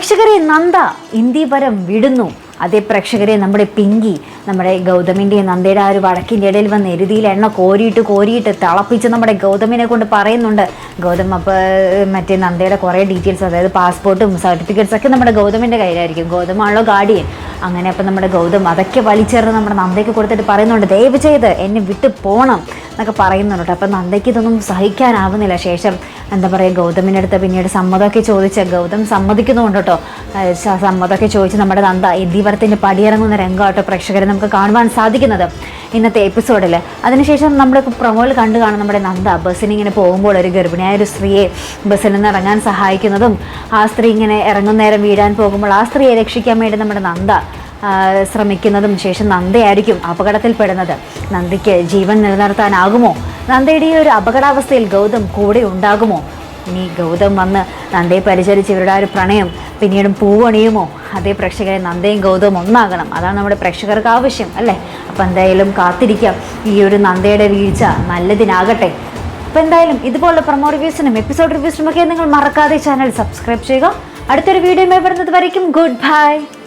പ്രേക്ഷകരെ നന്ദ ഇന്ത്യപരം വിടുന്നു. അതേ പ്രേക്ഷകരെ നമ്മുടെ പിങ്കി നമ്മുടെ ഗൗതമിന്റെ നന്ദയുടെ ആ ഒരു വടക്കിന്റെ ഇടയിൽ വന്ന് എരുതിയിൽ എണ്ണ കോരിയിട്ട് കോരിയിട്ട് തിളപ്പിച്ച് നമ്മുടെ ഗൗതമിനെ കൊണ്ട് പറയുന്നുണ്ട്. ഗൗതം അപ്പോൾ മറ്റേ നന്ദയുടെ കുറേ ഡീറ്റെയിൽസ് അതായത് പാസ്പോർട്ടും സർട്ടിഫിക്കറ്റ്സ് ഒക്കെ നമ്മുടെ ഗൗതമിന്റെ കയ്യിലായിരിക്കും. ഗൗതമാണല്ലോ ഗാർഡിയൻ. അങ്ങനെ അപ്പം നമ്മുടെ ഗൗതം അതൊക്കെ വലിച്ചേർന്ന് നമ്മുടെ നന്ദയ്ക്ക് കൊടുത്തിട്ട് പറയുന്നുണ്ട് ദയവ് ചെയ്ത് എന്നെ വിട്ട് പോകണം എന്നൊക്കെ പറയുന്നുണ്ട്. കേട്ടോ അപ്പം നന്ദയ്ക്ക് ഇതൊന്നും സഹിക്കാനാവുന്നില്ല. ശേഷം എന്താ പറയുക ഗൗതമിന്റെ അടുത്ത് പിന്നീട് സമ്മതമൊക്കെ ചോദിച്ച ഗൗതം സമ്മതിക്കുന്നുണ്ട് കേട്ടോ. സമ്മതമൊക്കെ ചോദിച്ച് നമ്മുടെ നന്ദ ഇന്ത്യവരത്തിന്റെ പടിയിറങ്ങുന്ന രംഗമാട്ടോ പ്രേക്ഷകരെ നമുക്ക് കാണുവാൻ സാധിക്കുന്നത് ഇന്നത്തെ എപ്പിസോഡിൽ അതിനുശേഷം നമ്മൾ പ്രൊമോയിൽ കണ്ടു കാണും നമ്മുടെ നന്ദ ബസ്സിന് ഇങ്ങനെ പോകുമ്പോൾ ഒരു ഗർഭിണിയായ ഒരു സ്ത്രീയെ ബസ്സിൽ നിന്ന് ഇറങ്ങാൻ സഹായിക്കുന്നതും ആ സ്ത്രീ ഇങ്ങനെ ഇറങ്ങുന്നേരം വീഴാൻ പോകുമ്പോൾ ആ സ്ത്രീയെ രക്ഷിക്കാൻ വേണ്ടി നമ്മുടെ നന്ദ ശ്രമിക്കുന്നതും ശേഷം നന്ദയായിരിക്കും അപകടത്തിൽപ്പെടുന്നത്. നന്ദിക്ക് ജീവൻ നിലനിർത്താനാകുമോ? നന്ദയുടെ ഈ ഒരു അപകടാവസ്ഥയിൽ ഗൗതം കൂടെ ഉണ്ടാകുമോ? ഇനി ഗൗതം വന്ന് നന്ദയെ പരിചരിച്ച് ഇവരുടെ ആ ഒരു പ്രണയം പിന്നീടും പൂവണിയുമോ? അതേ പ്രേക്ഷകരെ നന്ദയും ഗൗതവും ഒന്നാകണം. അതാണ് നമ്മുടെ പ്രേക്ഷകർക്ക് ആവശ്യം അല്ലേ? അപ്പം എന്തായാലും കാത്തിരിക്കാം. ഈ ഒരു നന്ദയുടെ വീഴ്ച നല്ലതിനാകട്ടെ. അപ്പോൾ എന്തായാലും ഇതുപോലുള്ള പ്രൊമോ റിവ്യൂസിനും എപ്പിസോഡ് റിവ്യൂസിനും ഒക്കെ നിങ്ങൾ മറക്കാതെ ചാനൽ സബ്സ്ക്രൈബ് ചെയ്യുക. അടുത്തൊരു വീഡിയോ വരുന്നത് വരയ്ക്കും. Good bye